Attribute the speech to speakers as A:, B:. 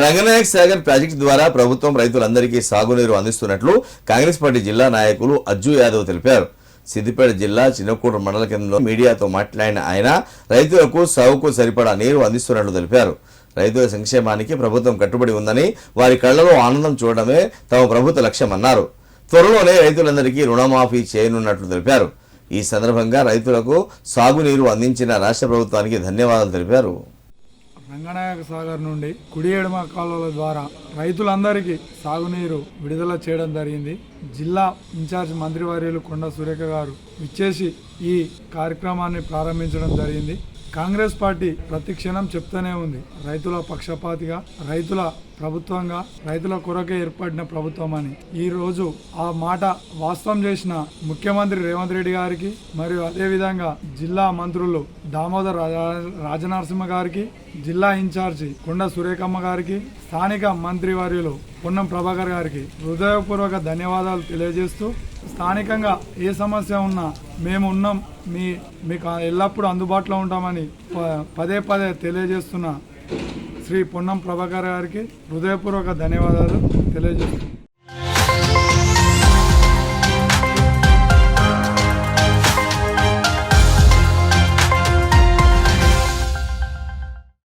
A: Ranganayak Sagar project ద్వారా ప్రభుత్వం రైతులందరికీ సాగునీరు అందిస్తున్నట్లు కాంగ్రెస్ పార్టీ జిల్లా నాయకులు అజ్జు యాదవ్ తెలిపారు. సిద్దిపేట జిల్లా చిన్నకూరు మండల కేంద్రంలో మీడియాతో మాట్లాడిన ఆయన రైతులకు సాగుకు సరిపడా నీరు అందిస్తున్నట్లు తెలిపారు. రైతుల సంక్షేమానికి ప్రభుత్వం కట్టుబడి ఉందని వారి కళ్ళలో ఆనందం చూడడమే తమ ప్రభుత్వ లక్ష్యమన్నారు. త్వరలోనే రైతులందరికీ రుణమాఫీ చేయనున్నట్లు తెలిపారు. ఈ సందర్భంగా రైతులకు సాగునీరు అందించిన రాష్ట్ర ప్రభుత్వానికి ధన్యవాదాలు తెలిపారు.
B: రంగనాయక సాగర్ నుండి కుడి ఎడమ కాలువల ద్వారా రైతులందరికీ సాగునీరు విడుదల చేయడం జరిగింది. జిల్లా ఇన్ఛార్జ్ మంత్రివర్యులు కొండ సురేఖ గారు ఇచ్చేసి ఈ కార్యక్రమాన్ని ప్రారంభించడం జరిగింది. కాంగ్రెస్ పార్టీ ప్రతి క్షణం చెప్తూనే ఉంది. రైతుల పక్షపాతిగా రైతుల ప్రభుత్వంగా రైతుల కొరకే ఏర్పడిన ప్రభుత్వం అని. ఈ రోజు ఆ మాట వాస్తవం చేసిన ముఖ్యమంత్రి రేవంత్ రెడ్డి గారికి మరియు అదేవిధంగా జిల్లా మంత్రులు దామోదర్ రాజనరసింహ గారికి జిల్లా ఇన్ఛార్జి కొండ సురేఖమ్మ గారికి స్థానిక మంత్రివర్యులు పొన్నం ప్రభాకర్ గారికి హృదయపూర్వక ధన్యవాదాలు తెలియజేస్తూ స్థానికంగా ఏ సమస్య ఉన్నా మేము ఉన్నాం మీ మీకు ఎల్లప్పుడూ అందుబాటులో ఉంటామని ప- పదే పదే తెలియజేస్తున్న. శ్రీ పొన్నం ప్రభాకర్ గారికి హృదయపూర్వక ధన్యవాదాలు. తెలియజేస్తున్నాను.